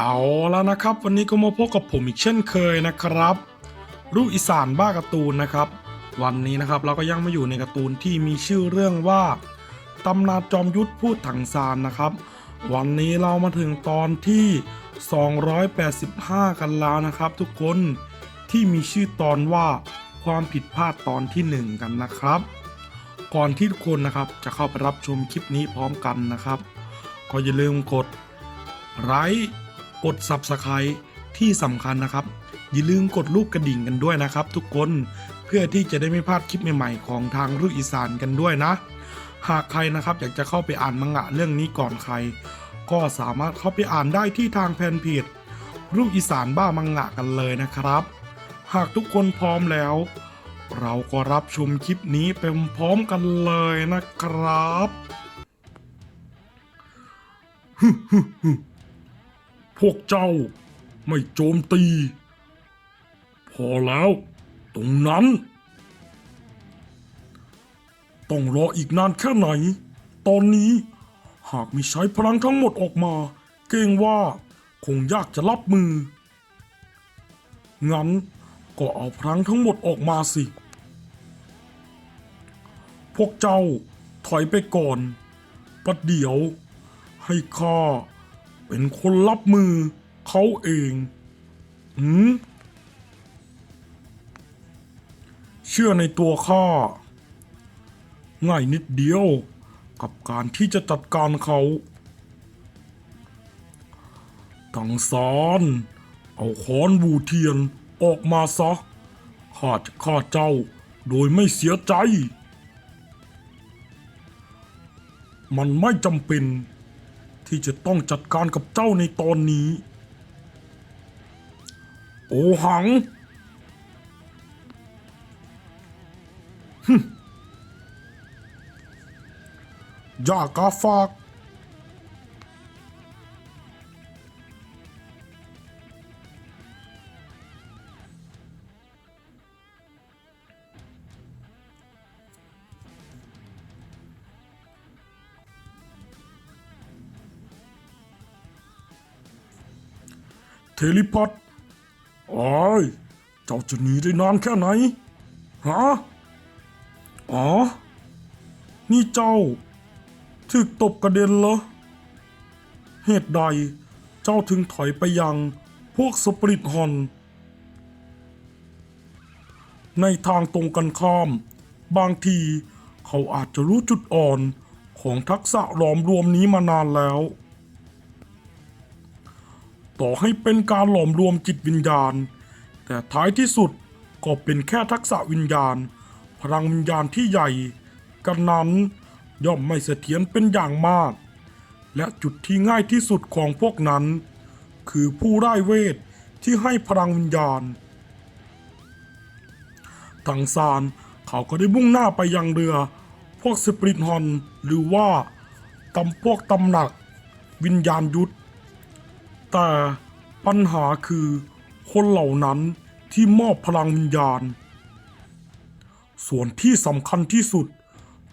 เอาแล้วนะครับ วันนี้ก็มาพบกับผมอีกเช่นเคยนะครับรูปอีสานบ้าการ์ตูนนะครับ วันนี้นะครับเราก็ยังมาอยู่ในการ์ตูนที่มีชื่อเรื่องว่าตำนานจอมยุทธพูดถังซานนะครับ วันนี้เรามาถึงตอนที่ 285 กันแล้วนะครับ ทุกคนที่มีชื่อตอนว่าความผิดพลาดตอนที่ 1 กันนะครับ ก่อนที่ทุกคนนะครับจะเข้าไปรับชมคลิปนี้พร้อมกันนะครับ ก็อย่าลืมกดไลค์ กด Subscribe ที่สำคัญนะครับ อย่าลืมกดรูปกระดิ่งกันด้วยนะครับ ทุกคนเพื่อที่จะได้ไม่พลาดคลิปใหม่ๆของทางรุ่อีสานกันด้วยนะ หากใครนะครับอยากจะเข้าไปอ่านมังงะเรื่องนี้ก่อนใคร ก็สามารถเข้าไปอ่านได้ที่ทางแฟนเพจรุ่อีสานบ้ามังงะกันเลยนะครับ หากทุกคนพร้อมแล้ว เราก็รับชมคลิปนี้ไปพร้อมกันเลยนะครับ พวกเจ้าไม่โจมตี พอแล้วตรงนั้น ต้องรออีกนานแค่ไหน ตอนนี้หากมีใช้พลังทั้งหมดออกมา เกรงว่าคงยากจะรับมือ งั้นก็เอาพลังทั้งหมดออกมาสิ พวกเจ้าถอยไปก่อนประเดี๋ยวให้ข้า เป็นคนรับมือเขาเองหืมเชื่อในตัวข้า ง่ายนิดเดียวกับการที่จะจัดการเขาทังสารเอาค้อนบูเทียนออกมาซะข้าจะฆ่าเจ้าโดยไม่เสียใจ มันไม่จำเป็น ที่จะต้องจัดการกับเจ้าในตอนนี้ โอหังฮึยากาฟาก เทลิพัทโอ้ยเจ้าจะหนีได้นานแค่ไหน ฮะ อ๋อ นี่เจ้าถึกตบกระเด็นเหรอ เหตุใดเจ้าถึงถอยไปยังพวกสปริตฮอน ในทางตรงกันข้าม บางทีเขาอาจจะรู้จุดอ่อนของทักษะหลอมรวมนี้มานานแล้ว ต่อให้เป็นการหลอมรวมจิตวิญญาณ แต่ท้ายที่สุดก็เป็นแค่ทักษะวิญญาณ พลังวิญญาณที่ใหญ่ กันนั้นย่อมไม่เสถียรเป็นอย่างมาก และจุดที่ง่ายที่สุดของพวกนั้น คือผู้ได้เวทที่ให้พลังวิญญาณทางซานเขาก็ได้มุ่งหน้าไปยังเรือ พวกสปริตฮอนหรือว่าตำพวกตำหนัก วิญญาณยุทธ แต่ปัญหาคือคนเหล่านั้นที่มอบพลังวิญญาณ ส่วนที่สำคัญที่สุด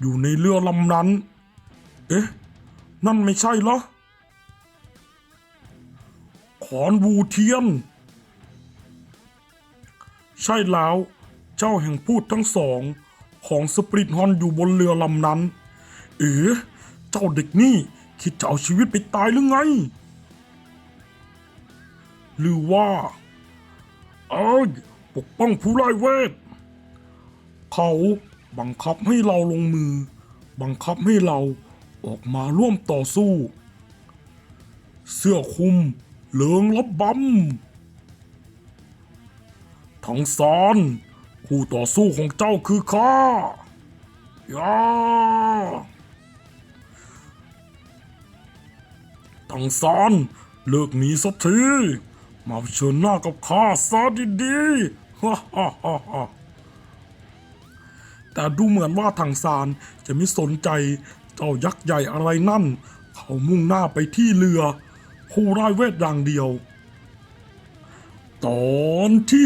อยู่ในเรือลำนั้น เอ๊ะ นั่นไม่ใช่เหรอ ขอนวูเทียน ใช่แล้ว เจ้าแห่งพูดทั้งสองของสปริตฮอนอยู่บนเรือลำนั้น เอ๋เจ้าเด็กนี่ คิดจะเอาชีวิตไปตายหรือไง หรือว่าเอ้ยปกป้องผู้ไร้เวท เขาบังคับให้เราลงมือ บังคับให้เราออกมาร่วมต่อสู้ เสื้อคลุมเหลืองลับบำทั้งสารคู่ต่อสู้ของเจ้าคือข้ายาทั้งสารเลิกหนีสักที มาเผชิญหน้ากับข้าซะดีๆฮ่าฮ่าฮ่าแต่ดูเหมือนว่าทางซานจะไม่สนใจเจ้ายักษ์ใหญ่อะไรนั่น เขามุ่งหน้าไปที่เรือผู้ร้ายเวทอย่างเดียว ตอนที่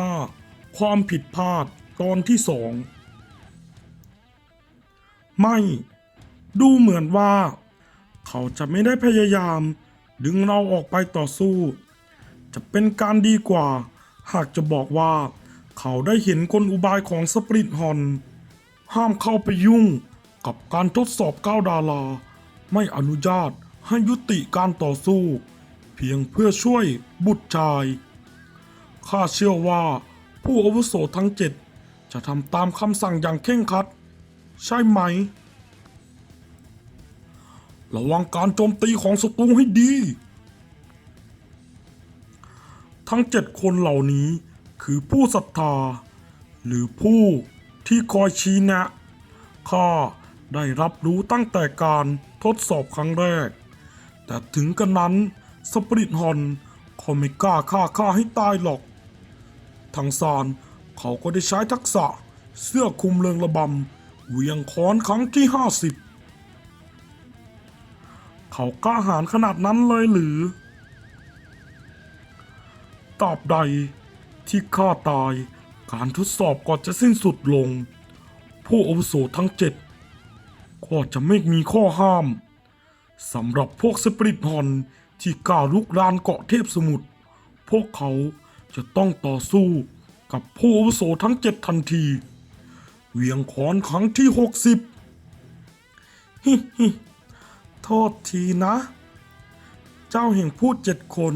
285 ความผิดพลาดตอนที่สองไม่ ดูเหมือนว่า เขาจะไม่ได้พยายาม ดึงเราออกไปต่อสู้ จะเป็นการดีกว่า หากจะบอกว่า เขาได้เห็นกลอุบายของสปริตฮอน ห้ามเข้าไปยุ่งกับการทดสอบก้าวดารา ไม่อนุญาตให้ยุติการต่อสู้ เพียงเพื่อช่วยบุตรชาย ข้าเชื่อว่าผู้อาวุโสทั้งเจ็ดจะทำตามคำสั่งอย่างเคร่งครัด ใช่ไหม ระวังการโจมตีของศัตรูให้ดี ทั้งเจ็ดคนเหล่านี้คือผู้ศรัทธา หรือผู้ที่คอยชี้แนะข้าได้รับรู้ตั้งแต่การทดสอบครั้งแรก แต่ถึงกันนั้นสปริตฮอนเขาไม่กล้าฆ่าข้าให้ตายหรอก ทางซานเขาก็ได้ใช้ทักษะเสื้อคลุมเริงระบำเวียงค้อนครั้งที่ห้าสิบ เขากล้าหาญขนาดนั้นเลยหรือตราบใดที่ข้าตาย การทดสอบก็จะสิ้นสุดลง ผู้อาวุโสทั้งเจ็ดก็จะไม่มีข้อห้ามสำหรับพวกสปริตฮอนที่กล้าลุกรานเกาะเทพสมุทรพวกเขาจะต้องต่อสู้กับผู้อาวุโสทั้งเจ็ดทันที เวียงขอนครั้งที่หกสิบฮิฮิ โทษทีนะ เจ้าแห่งพูดเจ็ดคน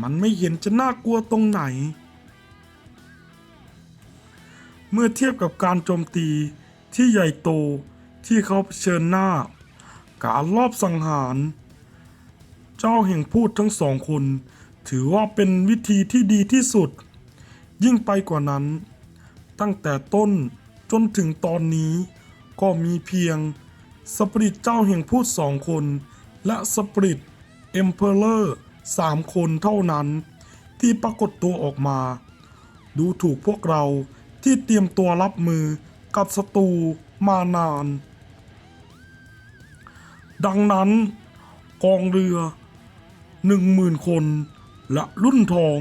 มันไม่เห็นจะน่ากลัวตรงไหน เมื่อเทียบกับการโจมตีที่ใหญ่โตที่เขาเผชิญหน้า การลอบสังหาร เจ้าแห่งพูดทั้งสองคน ถือว่าเป็นวิธีที่ดีที่สุด ยิ่งไปกว่านั้น ตั้งแต่ต้นจนถึงตอนนี้ก็มีเพียง สปริตเจ้าแห่งพูดสองคน และสปริตเอ็มเพอเรอร์สามคนเท่านั้น ที่ปรากฏตัวออกมา ดูถูกพวกเราที่เตรียมตัวรับมือกับศัตรูมานาน ดังนั้น กองเรือหนึ่งหมื่นคนและรุ่นทอง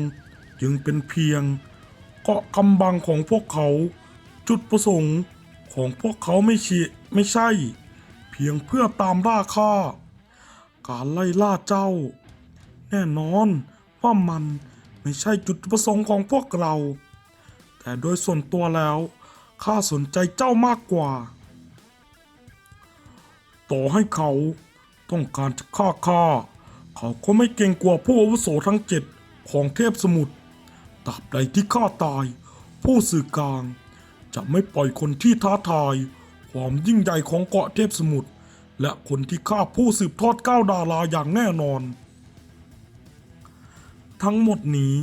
จึงเป็นเพียงเกาะกำบังของพวกเขา จุดประสงค์ของพวกเขาไม่ใช่ไม่ใช่ พียงเพื่อตามล่าข้า การไล่ล่าเจ้า แน่นอนว่ามันไม่ใช่จุดประสงค์ของพวกเรา แต่โดยส่วนตัวแล้วข้าสนใจเจ้ามากกว่า ต่อให้เขาต้องการจะฆ่าข้า เขาก็ไม่เกรงกลัวผู้อาวุโสทั้งเจ็ดของเทพสมุทรตราบใดที่ข้าตาย ผู้สื่อกลาง จะไม่ปล่อยคนที่ท้าทาย ความยิ่งใหญ่ของเกาะเทพสมุทรและคนที่ฆ่าผู้สืบทอดเก้าดาราอย่างแน่นอน ทั้งหมดนี้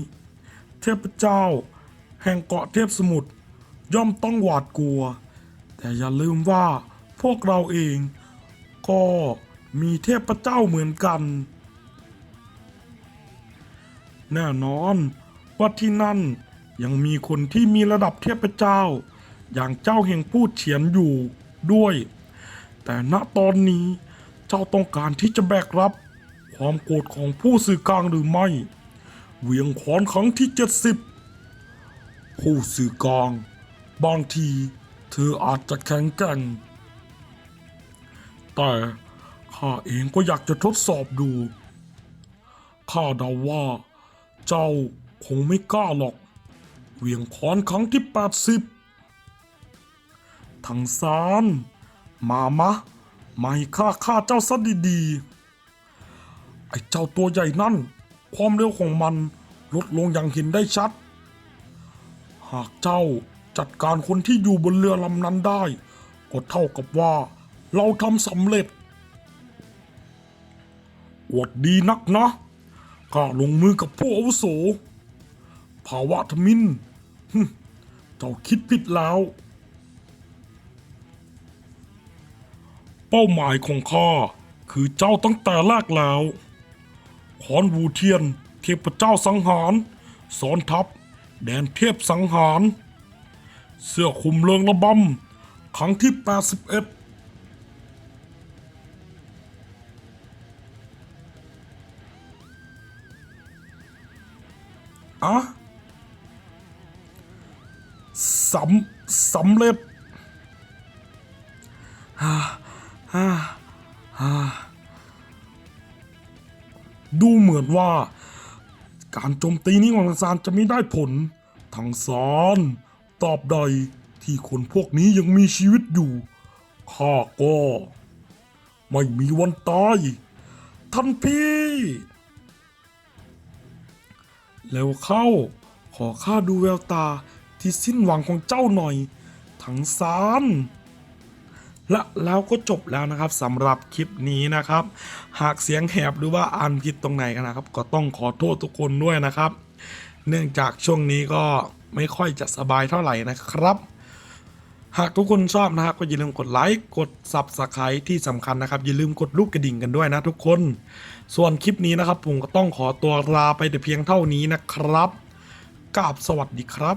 เทพเจ้า แห่งเกาะเทพสมุทรย่อมต้องหวาดกลัว แต่อย่าลืมว่าพวกเราเอง ก็มีเทพเจ้าเหมือนกัน แน่นอนว่าที่นั่นยังมีคนที่มีระดับเทพเจ้า อย่างเจ้าแห่งพูดเฉียนอยู่ ด้วย แต่ณตอนนี้เจ้าต้องการที่จะแบกรับ ความโกรธของผู้สื่อกลางหรือไม่ เวียงขอนครั้งที่เจ็ดสิบผู้สื่อกลาง บางทีเธออาจจะแข็งแกร่งแต่ข้าเองก็อยากจะทดสอบดู ข้าเดาว่า เจ้าคงไม่กล้าหรอก เวียงขอนครั้งที่แปดสิบ ทางซาน มามะ มาให้ข้าฆ่าเจ้าซะดีๆ ไอ้เจ้าตัวใหญ่นั่น ความเร็วของมันลดลงอย่างเห็นได้ชัด หากเจ้าจัดการคนที่อยู่บนเรือลำนั้นได้ ก็เท่ากับว่าเราทำสำเร็จอวดดีนักนะข้าลงมือกับผู้อาวุโส ภาวะทมิน เจ้าคิดผิดแล้ว ป้าหมายของข้าคือเจ้าตั้งแต่แรกแล้วขอนวูเทียน เทพเจ้าสังหารสอนทัพ แดนเทพสังหาร เสื้อคลุมเริงระบำครั้งที่ 81อะสำสำเร็จ นว่า การโจมตีนี้ของทางซานจะไม่ได้ผล ทางซานตอบใดที่คนพวกนี้ยังมีชีวิตอยู่ ข้าก็ ไม่มีวันตาย ท่านพี่ แล้วเข้า ขอข้าดูแววตาที่สิ้นหวังของเจ้าหน่อย ทั้งสาร และแล้วก็จบแล้วนะครับสำหรับคลิปนี้นะครับ หากเสียงแหบหรือว่าอ่านผิดตรงไหนกันนะครับ ก็ต้องขอโทษทุกคนด้วยนะครับ เนื่องจากช่วงนี้ก็ไม่ค่อยจะสบายเท่าไหร่นะครับหากทุกคนชอบนะครับก็อย่าลืมกดไลค์กด Subscribe ที่สำคัญนะครับ อย่าลืมกดลูกกระดิ่งกันด้วยนะทุกคน ส่วนคลิปนี้นะครับ ผมก็ต้องขอตัวลาไปแต่เพียงเท่านี้นะครับกราบสวัสดีครับ